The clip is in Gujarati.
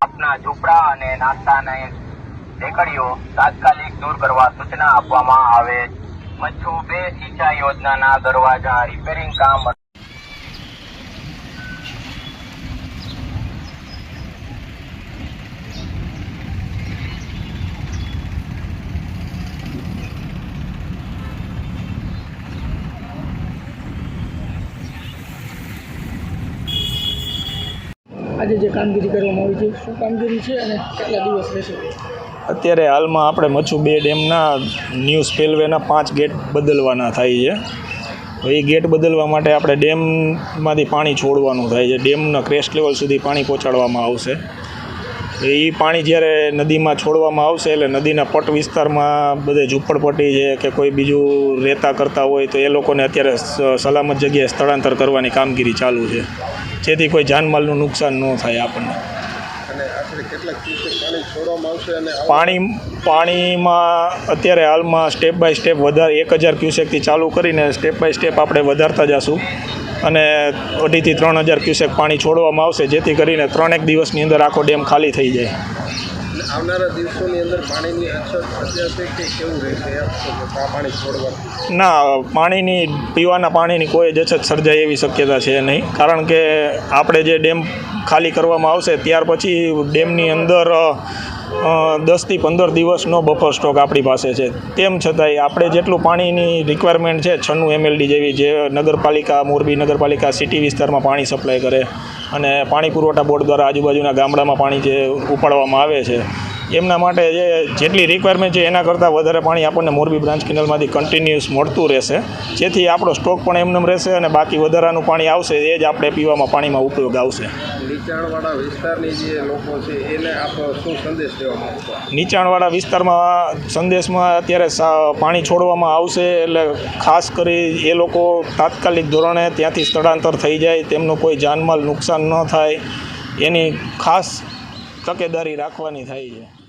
આપના ઝૂંપડા અને નાસ્તાની ટેકડીઓ તાત્કાલિક દૂર કરવા સૂચના આપવામાં આવે. મચ્છુ બે સિંચાઈ યોજનાના દરવાજા રિપેરિંગ કામ આજે જે કામગીરી કરવામાં આવી છે, શું કામગીરી છે અને કેટલા દિવસ રહેશે? અત્યારે હાલમાં આપણે મચ્છુ બે ડેમના ન્યૂ સ્પેલવેના પાંચ ગેટ બદલવાના થાય છે. એ ગેટ બદલવા માટે આપણે ડેમમાંથી પાણી છોડવાનું થાય છે. ડેમના ક્રેસ્ટ લેવલ સુધી પાણી પહોંચાડવામાં આવશે. એ પાણી જ્યારે નદીમાં છોડવામાં આવશે એટલે નદીના પટ વિસ્તારમાં બધે ઝૂંપડપટ્ટી છે કે કોઈ બીજું રહેતા કરતા હોય તો એ લોકોને અત્યારે સલામત જગ્યાએ સ્થળાંતર કરવાની કામગીરી ચાલુ છે. જેથી કોઈ જાનમાલનું નુકસાન ન થાય આપણને. પાણી પાણી પાણીમાં અત્યારે હાલમાં સ્ટેપ બાય સ્ટેપ વધારે એક હજાર ક્યુસેકથી ચાલુ કરીને સ્ટેપ બાય સ્ટેપ આપણે વધારતા જશું. અને અઢીથી ત્રણ હજાર ક્યુસેક પાણી છોડવામાં આવશે, જેથી કરીને ત્રણેક દિવસની અંદર આખો ડેમ ખાલી થઈ જાય. આવનારા દિવસોની અંદર પાણીની અછત સર્જાશે કે કેવું રહેશે? પાણી છોડવાથી ના, પાણીની, પીવાના પાણીની કોઈ જ અછત સર્જાય એવી શક્યતા છે નહીં. કારણ કે આપણે જે ડેમ ખાલી કરવામાં આવશે, ત્યાર પછી ડેમની અંદર દસથી પંદર દિવસનો બફર સ્ટોક આપણી પાસે છે. તેમ છતાંય આપણે જેટલું પાણીની રિક્વાયરમેન્ટ છે, છન્નું એમએલડી જેવી, જે નગરપાલિકા, મોરબી નગરપાલિકા, સિટી વિસ્તારમાં પાણી સપ્લાય કરે. અને પાણી પુરવઠા બોર્ડ દ્વારા આજુબાજુના ગામડામાં પાણી જે ઉપાડવામાં આવે છે એમના માટે જે જેટલી રિક્વાયરમેન્ટ છે એના કરતાં વધારે પાણી આપણને મોરબી બ્રાન્ચ કેનલમાંથી કન્ટિન્યુઅસ મળતું રહેશે. જેથી આપણો સ્ટોક પણ એમનેમ રહેશે અને બાકી વધારાનું પાણી આવશે એ જ આપણે પીવામાં પાણીમાં ઉપયોગ આવશે. નીચાણવાળા વિસ્તારની જે લોકો છે એને આપ શું સંદેશ દેવા માંગશો નીચાણવાળા વિસ્તારમાં સંદેશમાં અત્યારે પાણી છોડવામાં આવશે એટલે ખાસ કરી એ લોકો તાત્કાલિક ધોરણે ત્યાંથી સ્થળાંતર થઈ જાય તેમનું કોઈ જાનમાલ નુકસાન ન થાય. એની ખાસ તકેદારી રાખવાની થાય છે.